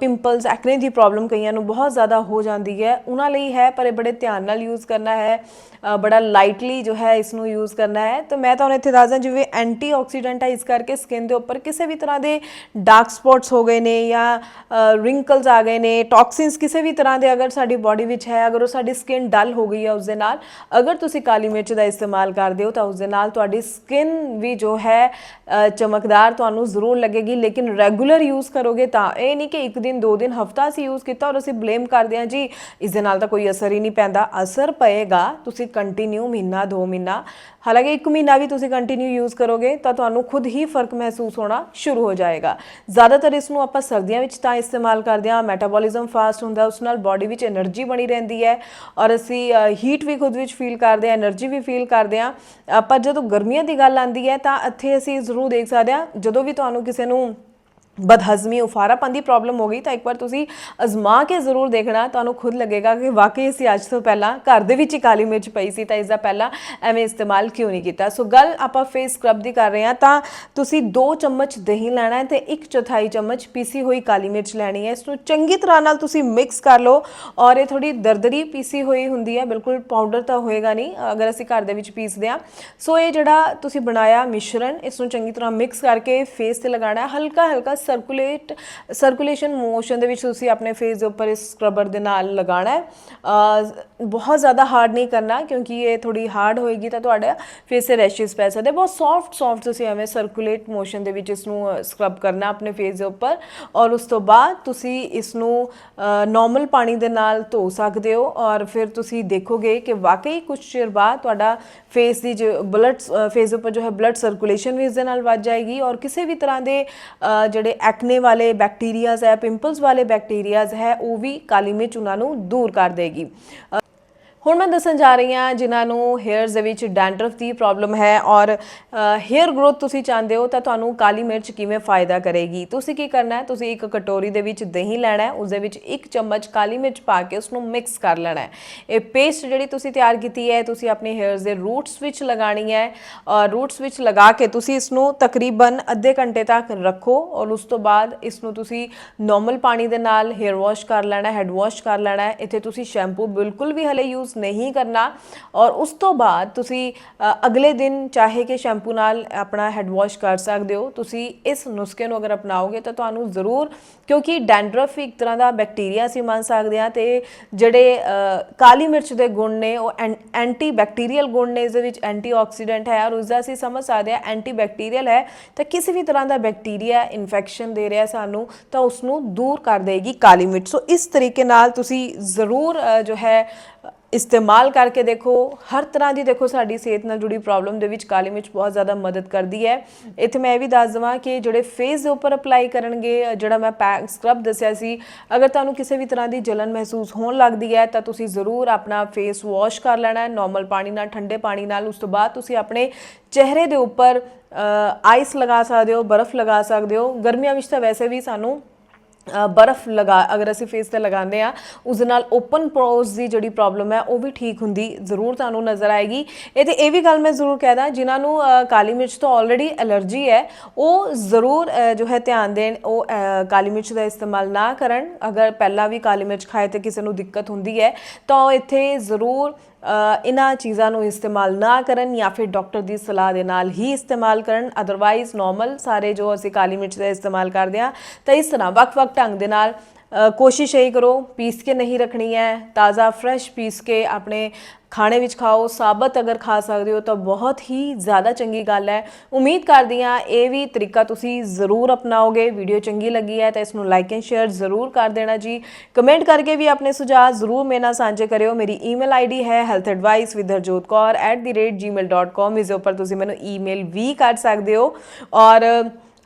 ਪਿੰਪਲਸ ਐਕਨੇ ਦੀ ਪ੍ਰੋਬਲਮ ਕਈਆਂ ਨੂੰ ਬਹੁਤ ਜ਼ਿਆਦਾ ਹੋ ਜਾਂਦੀ ਹੈ। ਉਹਨਾਂ ਲਈ ਹੈ, ਪਰ ਇਹ ਬੜੇ ਧਿਆਨ ਨਾਲ ਯੂਜ਼ ਕਰਨਾ ਹੈ। ਬੜਾ ਲਾਈਟਲੀ ਜੋ ਹੈ ਇਸ ਨੂੰ ਯੂਜ਼ ਕਰਨਾ ਹੈ। ਤਾਂ ਮੈਂ ਤੁਹਾਨੂੰ ਇੱਥੇ ਦੱਸਦਾ, ਜਿਵੇਂ ਐਂਟੀਆਕਸੀਡੈਂਟ ਹੈ ਇਸ ਕਰਕੇ ਸਕਿਨ ਦੇ ਉੱਪਰ ਕਿਸੇ ਵੀ ਤਰ੍ਹਾਂ ਦੇ ਡਾਰਕ ਸਪੌਟਸ ਹੋ ਗਏ ਨੇ ਜਾਂ ਰਿੰਕਲਸ ਆ ਗਏ ਨੇ ਟੌਕਸਿਨਸ ਕਿਸੇ ਵੀ ਤਰ੍ਹਾਂ ਦੇ ਅਗਰ ਸਾਡੀ ਬਾਡੀ ਵਿੱਚ ਹੈ, ਅਗਰ ਉਹ ਸਾਡੀ ਸਕਿਨ ਡਲ ਹੋ ਗਈ ਹੈ ਉਸ ਦੇ ਨਾਲ, ਅਗਰ ਤੁਸੀਂ ਕਾਲੀ ਮਿਰਚ ਦਾ ਇਸਤੇਮਾਲ ਕਰਦੇ ਹੋ ਤਾਂ ਉਸ ਦੇ ਨਾਲ ਤੁਹਾਡੀ ਸਕਿਨ ਵੀ ਜੋ ਹੈ ਚਮਕਦਾਰ ਤੁਹਾਨੂੰ ਜ਼ਰੂਰ ਲੱਗੇਗੀ। ਲੇਕਿਨ ਰੈਗੂਲਰ ਯੂਜ਼ ਕਰੋਗੇ ਤਾਂ ਇਹ ਨਹੀਂ ਕਿ ਇੱਕ ਦਿਨ, ਦੋ ਦਿਨ, ਹਫਤਾ ਅਸੀਂ ਯੂਜ਼ ਕੀਤਾ ਔਰ ਅਸੀਂ ਬਲੇਮ ਕਰਦੇ ਹਾਂ, ਜੀ, ਇਸ ਦੇ ਨਾਲ ਤਾਂ ਕੋਈ ਅਸਰ ਹੀ ਨਹੀਂ ਪੈਂਦਾ। ਅਸਰ ਪਏਗਾ, ਤੁਸੀਂ ਕੰਟੀਨਿਊ ਮਹੀਨਾ, ਦੋ ਮਹੀਨਾ। ਹਾਲਾਂਕਿ ਇੱਕ ਮਹੀਨਾ ਵੀ ਤੁਸੀਂ ਕੰਟੀਨਿਊ ਯੂਜ਼ ਕਰੋਗੇ, ਤਾਂ ਤੁਹਾਨੂੰ ਖੁਦ ਹੀ ਫ਼ਰਕ ਮਹਿਸੂਸ ਹੋਣਾ ਸ਼ੁਰੂ ਹੋ ਜਾਏਗਾ। ਜ਼ਿਆਦਾਤਰ ਇਸ ਨੂੰ ਆਪਾਂ ਸਰਦੀਆਂ ਵਿੱਚ ਤਾਂ ਇਸਤੇਮਾਲ ਕਰਦੇ ਹਾਂ। ਮੈਟਾਬੋਲਿਜ਼ਮ ਫਾਸਟ ਹੁੰਦਾ, ਉਸ ਨਾਲ ਬਾਡੀ ਵਿੱਚ એનર્ਜੀ ਬਣੀ ਰਹਿੰਦੀ ਹੈ ਔਰ ਅਸੀਂ ਹੀਟ ਵੀ ਖੁਦ ਵਿੱਚ ਫੀਲ ਕਰਦੇ ਹਾਂ એનર્ਜੀ ਵੀ ਫੀਲ ਕਰਦੇ ਹਾਂ। ਪਰ ਜਦੋਂ ਗਰਮੀਆਂ ਦੀ ਗੱਲ ਆਉਂਦੀ ਹੈ, ਤਾਂ ਇੱਥੇ ਅਸੀਂ ਜ਼ਰੂਰ ਦੇਖ ਸਕਦੇ ਹਾਂ, ਜਦੋਂ ਵੀ ਤੁਹਾਨੂੰ ਕਿਸੇ ਨੂੰ ਬਦਹਜ਼ਮੀ ਉਫਾਰਾਪਨ ਦੀ ਪ੍ਰੋਬਲਮ ਹੋ ਗਈ, ਤਾਂ ਇੱਕ ਵਾਰ ਤੁਸੀਂ ਅਜ਼ਮਾ ਕੇ ਜ਼ਰੂਰ ਦੇਖਣਾ, ਤੁਹਾਨੂੰ ਖੁਦ ਲੱਗੇਗਾ ਕਿ ਵਾਕਈ ਅਸੀਂ ਅੱਜ ਤੋਂ ਪਹਿਲਾਂ ਘਰ ਦੇ ਵਿੱਚ ਹੀ ਕਾਲੀ ਮਿਰਚ ਪਈ ਸੀ, ਤਾਂ ਇਸ ਦਾ ਪਹਿਲਾਂ ਐਵੇਂ ਇਸਤੇਮਾਲ ਕਿਉਂ ਨਹੀਂ ਕੀਤਾ? ਸੋ ਗੱਲ ਆਪਾਂ ਫੇਸ ਸਕਰਬ ਦੀ ਕਰ ਰਹੇ ਹਾਂ, ਤਾਂ ਤੁਸੀਂ 2 ਚਮਚ ਦਹੀਂ ਲੈਣਾ ਹੈ ਤੇ 1 ਚੌਥਾਈ ਚਮਚ ਪੀਸੀ ਹੋਈ ਕਾਲੀ ਮਿਰਚ ਲੈਣੀ ਹੈ। ਇਸ ਨੂੰ ਚੰਗੀ ਤਰ੍ਹਾਂ ਨਾਲ ਤੁਸੀਂ ਮਿਕਸ ਕਰ ਲਓ ਔਰ ਇਹ ਥੋੜੀ ਦਰਦਰੀ ਪੀਸੀ ਹੋਈ ਹੁੰਦੀ ਹੈ, ਬਿਲਕੁਲ ਪਾਊਡਰ ਤਾਂ ਹੋਏਗਾ ਨਹੀਂ, ਅਗਰ ਅਸੀਂ ਘਰ ਦੇ ਵਿੱਚ ਪੀਸਦੇ ਹਾਂ। ਸੋ ਇਹ ਜਿਹੜਾ ਤੁਸੀਂ ਬਣਾਇਆ ਮਿਸ਼ਰਣ ਇਸ ਨੂੰ ਚੰਗੀ ਤਰ੍ਹਾਂ ਮਿਕਸ ਕਰਕੇ ਫੇਸ ਤੇ ਲਗਾਉਣਾ ਹੈ ਹਲਕਾ ਹਲਕਾ ਸਰਕੂਲੇਟ ਸਰਕੂਲੇਸ਼ਨ ਮੋਸ਼ਨ ਦੇ ਵਿੱਚ ਤੁਸੀਂ ਆਪਣੇ ਫੇਸ ਦੇ ਉੱਪਰ ਇਸ ਸਕਰਬਰ ਦੇ ਨਾਲ ਲਗਾਉਣਾ ਹੈ। ਬਹੁਤ ਜ਼ਿਆਦਾ ਹਾਰਡ ਨਹੀਂ ਕਰਨਾ ਕਿਉਂਕਿ ਇਹ ਥੋੜੀ ਹਾਰਡ ਹੋਏਗੀ ਤਾਂ ਤੁਹਾਡਾ ਫੇਸ ਤੇ ਰੈਸ਼ਸ ਪੈ ਸਕਦੇ ਬਹੁਤ ਸੌਫਟ ਸੌਫਟ ਤੁਸੀਂ ਐਵੇਂ ਸਰਕੂਲੇਟ ਮੋਸ਼ਨ ਦੇ ਵਿੱਚ ਇਸ ਨੂੰ ਸਕਰਬ ਕਰਨਾ ਆਪਣੇ ਫੇਸ ਦੇ ਉੱਪਰ ਔਰ ਉਸ ਤੋਂ ਬਾਅਦ ਤੁਸੀਂ ਇਸ ਨੂੰ ਨਾਰਮਲ ਪਾਣੀ ਦੇ ਨਾਲ ਧੋ ਸਕਦੇ ਹੋ ਔਰ ਫਿਰ ਤੁਸੀਂ ਦੇਖੋਗੇ ਕਿ ਵਾਕਈ ਕੁਝ ਚਿਰ ਬਾਅਦ ਤੁਹਾਡਾ ਫੇਸ ਦੀ ਜੋ ਬਲੱਡ ਫੇਸ ਦੇ ਉੱਪਰ ਜੋ ਹੈ ਬਲੱਡ ਸਰਕੂਲੇਸ਼ਨ ਵੀ ਇਸ ਦੇ ਨਾਲ ਵੱਧ ਜਾਏਗੀ ਔਰ ਕਿਸੇ ਵੀ ਤਰ੍ਹਾਂ ਦੇ ਜਿਹੜੇ ਐਕਨੇ ਵਾਲੇ ਬੈਕਟੀਰੀਆਜ਼ ਹੈ, ਪਿੰਪਲਸ ਵਾਲੇ ਬੈਕਟੀਰੀਆਜ਼ ਹੈ, ਉਹ ਵੀ ਕਾਲੀ ਮਿਰਚ ਉਹਨਾਂ ਨੂੰ ਦੂਰ ਕਰ ਦੇਗੀ। ਹੁਣ ਮੈਂ ਦੱਸਣ ਜਾ ਰਹੀ ਹਾਂ ਜਿਨ੍ਹਾਂ ਨੂੰ ਹੇਅਰਸ ਦੇ ਵਿੱਚ ਡੈਂਡਰਫ ਦੀ ਪ੍ਰੋਬਲਮ ਹੈ ਔਰ ਹੇਅਰ ਗਰੋਥ ਤੁਸੀਂ ਚਾਹੁੰਦੇ ਹੋ ਤਾਂ ਤੁਹਾਨੂੰ ਕਾਲੀ ਮਿਰਚ ਕਿਵੇਂ ਫਾਇਦਾ ਕਰੇਗੀ? ਤੁਸੀਂ ਕੀ ਕਰਨਾ ਹੈ? ਤੁਸੀਂ ਇੱਕ ਕਟੋਰੀ ਦੇ ਵਿੱਚ ਦਹੀਂ ਲੈਣਾ ਹੈ, ਉਸ ਦੇ ਵਿੱਚ ਇੱਕ ਚਮਚ ਕਾਲੀ ਮਿਰਚ ਪਾ ਕੇ ਉਸ ਨੂੰ ਮਿਕਸ ਕਰ ਲੈਣਾ ਹੈ। ਇਹ ਪੇਸਟ ਜਿਹੜੀ ਤੁਸੀਂ ਤਿਆਰ ਕੀਤੀ ਹੈ, ਤੁਸੀਂ ਆਪਣੇ ਹੇਅਰਸ ਦੇ ਰੂਟਸ ਵਿੱਚ ਲਗਾਣੀ ਹੈ ਔਰ ਰੂਟਸ ਵਿੱਚ ਲਗਾ ਕੇ ਤੁਸੀਂ ਇਸ ਨੂੰ ਤਕਰੀਬਨ ਅੱਧੇ ਘੰਟੇ ਤੱਕ ਰੱਖੋ ਔਰ ਉਸ ਤੋਂ ਬਾਅਦ ਇਸ ਨੂੰ ਤੁਸੀਂ ਨਾਰਮਲ ਪਾਣੀ ਦੇ ਨਾਲ ਹੇਅਰ ਵਾਸ਼ ਕਰ ਲੈਣਾ ਹੈਡ ਵਾਸ਼ ਕਰ ਲੈਣਾ ਹੈ। ਇੱਥੇ ਤੁਸੀਂ ਸ਼ੈਂਪੂ ਬਿਲਕੁਲ ਵੀ ਹਲੇ ਯੂਜ਼ ਨਹੀਂ ਕਰਨਾ। ਔਰ ਉਸ ਤੋਂ ਬਾਅਦ ਤੁਸੀਂ ਅਗਲੇ ਦਿਨ ਚਾਹੇ ਕਿ ਸ਼ੈਂਪੂ ਨਾਲ ਆਪਣਾ ਹੈਡ ਵਾਸ਼ ਕਰ ਸਕਦੇ ਹੋ। ਤੁਸੀਂ ਇਸ ਨੁਸਖੇ ਨੂੰ ਅਗਰ ਅਪਣਾਓਗੇ ਤਾਂ ਤੁਹਾਨੂੰ ਜ਼ਰੂਰ, ਕਿਉਂਕਿ ਡੈਂਡਰਫ ਇੱਕ ਤਰ੍ਹਾਂ ਦਾ ਬੈਕਟੀਰੀਆ ਸੀ ਮੰਨ ਸਕਦੇ ਹਾਂ ਤੇ ਜਿਹੜੇ ਕਾਲੀ ਮਿਰਚ ਦੇ ਗੁਣ ਨੇ ਉਹ ਐਂਟੀ ਬੈਕਟੀਰੀਅਲ ਗੁਣ ਨੇ, ਇਸ ਦੇ ਵਿੱਚ ਐਂਟੀਆਕਸੀਡੈਂਟ ਹੈ। ਔਰ ਉਸ ਦਾ ਅਸੀਂ ਸਮਝ ਸਕਦੇ ਹਾਂ ਐਂਟੀ ਬੈਕਟੀਰੀਅਲ ਹੈ ਤਾਂ ਕਿਸੇ ਵੀ ਤਰ੍ਹਾਂ ਦਾ ਬੈਕਟੀਰੀਆ ਇਨਫੈਕਸ਼ਨ ਦੇ ਰਿਹਾ ਸਾਨੂੰ ਤਾਂ ਉਸ ਨੂੰ ਦੂਰ ਕਰ ਦੇਗੀ ਕਾਲੀ ਮਿਰਚ। ਸੋ ਇਸ ਤਰੀਕੇ ਨਾਲ ਤੁਸੀਂ ਜ਼ਰੂਰ ਜੋ ਹੈ ਇਸਤੇਮਾਲ ਕਰਕੇ ਦੇਖੋ, ਹਰ ਤਰ੍ਹਾਂ ਦੀ ਦੇਖੋ ਸਾਡੀ ਸਿਹਤ ਨਾਲ ਜੁੜੀ ਪ੍ਰੋਬਲਮ ਦੇ ਵਿੱਚ ਕਾਲੀ ਮਿਰਚ ਬਹੁਤ ਜ਼ਿਆਦਾ ਮਦਦ ਕਰਦੀ ਹੈ। ਇੱਥੇ ਮੈਂ ਇਹ ਵੀ ਦੱਸ ਦਵਾਂ ਕਿ ਜਿਹੜੇ ਫੇਸ ਦੇ ਉੱਪਰ ਅਪਲਾਈ ਕਰਨਗੇ, ਜਿਹੜਾ ਮੈਂ ਪੈਕ ਸਕਰਬ ਦੱਸਿਆ ਸੀ, ਅਗਰ ਤੁਹਾਨੂੰ ਕਿਸੇ ਵੀ ਤਰ੍ਹਾਂ ਦੀ ਜਲਨ ਮਹਿਸੂਸ ਹੋਣ ਲੱਗਦੀ ਹੈ, ਤਾਂ ਤੁਸੀਂ ਜ਼ਰੂਰ ਆਪਣਾ ਫੇਸ ਵਾਸ਼ ਕਰ ਲੈਣਾ ਹੈ ਨਾਰਮਲ ਪਾਣੀ ਨਾਲ, ਠੰਡੇ ਪਾਣੀ ਨਾਲ। ਉਸ ਤੋਂ ਬਾਅਦ ਤੁਸੀਂ ਆਪਣੇ ਚਿਹਰੇ ਦੇ ਉੱਪਰ ਆਈਸ ਲਗਾ ਸਕਦੇ ਹੋ, ਬਰਫ਼ ਲਗਾ ਸਕਦੇ ਹੋ। ਗਰਮੀਆਂ ਵਿੱਚ ਤਾਂ ਵੈਸੇ ਵੀ ਸਾਨੂੰ ਬਰਫ਼ ਲਗਾ, ਅਗਰ ਅਸੀਂ ਫੇਸ ਤੇ ਲਗਾਉਂਦੇ ਆ ਉਸ ਨਾਲ ਓਪਨ ਪੋਰਸ ਦੀ ਜਿਹੜੀ ਪ੍ਰੋਬਲਮ ਹੈ, ਉਹ ਵੀ ਠੀਕ ਹੁੰਦੀ ਜ਼ਰੂਰ ਤੁਹਾਨੂੰ ਨਜ਼ਰ ਆਏਗੀ। ਇਹ ਤੇ ਇਹ ਵੀ ਗੱਲ ਮੈਂ ਜ਼ਰੂਰ ਕਹਿਦਾ ਜਿਨ੍ਹਾਂ ਨੂੰ ਕਾਲੀ ਮਿਰਚ ਤੋਂ ਆਲਰੇਡੀ ਐਲਰਜੀ ਹੈ, ਉਹ ਜ਼ਰੂਰ ਜੋ ਹੈ ਧਿਆਨ ਦੇਣ, ਉਹ ਕਾਲੀ ਮਿਰਚ ਦਾ ਇਸਤੇਮਾਲ ਨਾ ਕਰਨ। ਅਗਰ ਪਹਿਲਾਂ ਵੀ ਕਾਲੀ ਮਿਰਚ ਖਾਏ ਤੇ ਕਿਸੇ ਨੂੰ ਦਿੱਕਤ ਹੁੰਦੀ ਹੈ, ਤਾਂ ਉਹ ਇੱਥੇ ਜ਼ਰੂਰ ਇਹਨਾਂ ਚੀਜ਼ਾਂ ਨੂੰ ਇਸਤੇਮਾਲ ਨਾ ਕਰਨ ਜਾਂ ਫਿਰ ਡਾਕਟਰ ਦੀ ਸਲਾਹ ਦੇ ਨਾਲ ਹੀ ਇਸਤੇਮਾਲ ਕਰਨ। ਅਦਰਵਾਈਜ਼ ਨਾਰਮਲ ਸਾਰੇ ਜੋ ਅਸੀਂ ਕਾਲੀ ਮਿਰਚ ਦਾ ਇਸਤੇਮਾਲ ਕਰਦੇ ਹਾਂ, ਤਾਂ ਇਸ ਤਰ੍ਹਾਂ ਵੱਖ-ਵੱਖ ਢੰਗ ਦੇ ਨਾਲ ਕੋਸ਼ਿਸ਼ ਇਹ ਕਰੋ, ਪੀਸ ਕੇ ਨਹੀਂ ਰੱਖਣੀ ਹੈ, ਤਾਜ਼ਾ ਫਰੈਸ਼ ਪੀਸ ਕੇ ਆਪਣੇ ਖਾਣੇ ਵਿੱਚ ਖਾਓ। ਸਾਬਤ ਅਗਰ ਖਾ ਸਕਦੇ ਹੋ ਤਾਂ ਬਹੁਤ ਹੀ ਜ਼ਿਆਦਾ ਚੰਗੀ ਗੱਲ ਹੈ। ਉਮੀਦ ਕਰਦੀ ਹਾਂ ਇਹ ਵੀ ਤਰੀਕਾ ਤੁਸੀਂ ਜ਼ਰੂਰ ਅਪਣਾਓਗੇ। ਵੀਡੀਓ ਚੰਗੀ ਲੱਗੀ ਹੈ ਤਾਂ ਇਸ ਨੂੰ ਲਾਈਕ ਐਂਡ ਸ਼ੇਅਰ ਜ਼ਰੂਰ ਕਰ ਦੇਣਾ ਜੀ। ਕਮੈਂਟ ਕਰਕੇ ਵੀ ਆਪਣੇ ਸੁਝਾਅ ਜ਼ਰੂਰ ਮੇਰੇ ਨਾਲ ਸਾਂਝੇ ਕਰਿਓ। ਮੇਰੀ ਈਮੇਲ ਆਈਡੀ ਹੈ healthadvice.with.harjotkaur@gmail.com ਇਸ ਦੇ ਉੱਪਰ ਤੁਸੀਂ ਮੈਨੂੰ ਈਮੇਲ ਵੀ ਕਰ ਸਕਦੇ ਹੋ। ਔਰ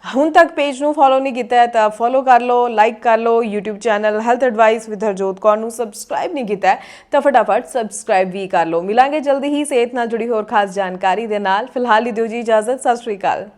ਹੁਣ ਤੱਕ ਪੇਜ ਨੂੰ ਫੋਲੋ ਨਹੀਂ ਕੀਤਾ ਹੈ ਤਾਂ ਫੋਲੋ ਕਰ ਲਓ ਲਾਈਕ ਕਰ ਲਓ, YouTube channel health advice with Harjot Kaur ਨੂੰ ਸਬਸਕ੍ਰਾਈਬ ਨਹੀਂ ਕੀਤਾ ਹੈ ਤਾਂ ਫਟਾਫਟ ਸਬਸਕ੍ਰਾਈਬ ਵੀ ਕਰ ਲਓ। ਮਿਲਾਂਗੇ ਜਲਦੀ ਹੀ ਸਿਹਤ ਨਾਲ ਜੁੜੀ ਹੋਰ ਖਾਸ ਜਾਣਕਾਰੀ ਦੇ ਨਾਲ। ਫਿਲਹਾਲ ਹੀ ਦਿਓ ਜੀ ਇਜਾਜ਼ਤ। ਸਤਿ ਸ਼੍ਰੀ ਅਕਾਲ।